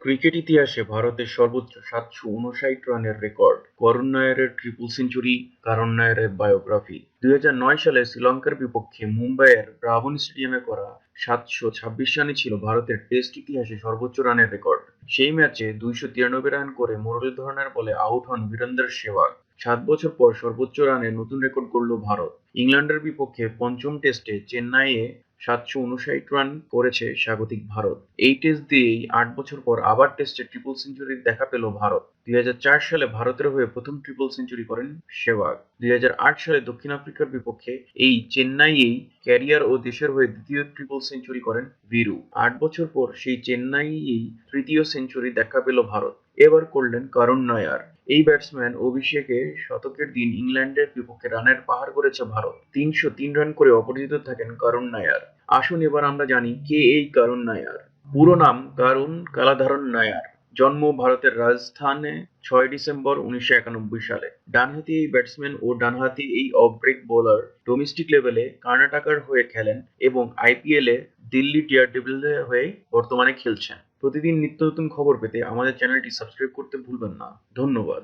Cricket ইতিহাসে ভারতের সর্বোচ্চ সাতশো উনষাট রানের রেকর্ড, করুণ নায়ারের ট্রিপল সেঞ্চুরি কারণ নায়ারের বায়োগ্রাফি দুই হাজার নয় সালে শ্রীলঙ্কার বিপক্ষে মুম্বাইয়ের ব্রাভন স্টেডিয়ামে করা সাতশো ছাব্বিশ রানই ছিল ভারতের টেস্ট ইতিহাসে সর্বোচ্চ রানের রেকর্ড। সেই ম্যাচে দুইশো তিরানব্বই রান করে মুরলীধরনের বলে আউট হন বীরেন্দর সেহবাগ সাত বছর পর সর্বোচ্চ রানে নতুন রেকর্ড করল ভারত। ইংল্যান্ডের বিপক্ষে পঞ্চম টেস্টে চেন্নাইয়ে সাতশো উনষাট রান করেছে স্বাগতিক ভারত। এই টেস্ট দিয়েই আট বছর পর আবার টেস্টে ট্রিপল সেঞ্চুরির দেখা পেল ভারত। দুই হাজার চার সালে ভারতের হয়ে প্রথম ট্রিপল সেঞ্চুরি করেন সেবাগ দুই হাজার আট সালে দক্ষিণ আফ্রিকার বিপক্ষে এই চেন্নাইয়েই ক্যারিয়ার ও দেশের হয়ে দ্বিতীয় ট্রিপল সেঞ্চুরি করেন বীরু আট বছর পর সেই চেন্নাইয়েই তৃতীয় সেঞ্চুরি দেখা পেল ভারত। এবার করলেন করুণ নায়ার। এই ব্যাটসম্যান অভিষেকে শতকের দিন ইংল্যান্ডের বিপক্ষে রানের পাহাড় করেছে ভারত। তিনশো তিন রান করে অপরাজিত থাকেন করুণ নায়ার। আসুন এবার আমরা জানি কে এই করুণ নায়ার। পুরো নাম করুণ কালাধারণ নায়ার। জন্ম ভারতের রাজস্থানে ছয় ডিসেম্বর উনিশশো একানব্বই সালে। ডানহাতি এই ব্যাটসম্যান ও ডানহাতি এই অফ ব্রেক বোলার ডোমেস্টিক লেভেলে কর্ণাটকার হয়ে খেলেন এবং আইপিএলে দিল্লি টিয়ার টেবিলের হয়ে বর্তমানে খেলছেন। প্রতিদিন নিত্য নতুন খবর পেতে আমাদের চ্যানেলটি সাবস্ক্রাইব করতে ভুলবেন না। ধন্যবাদ।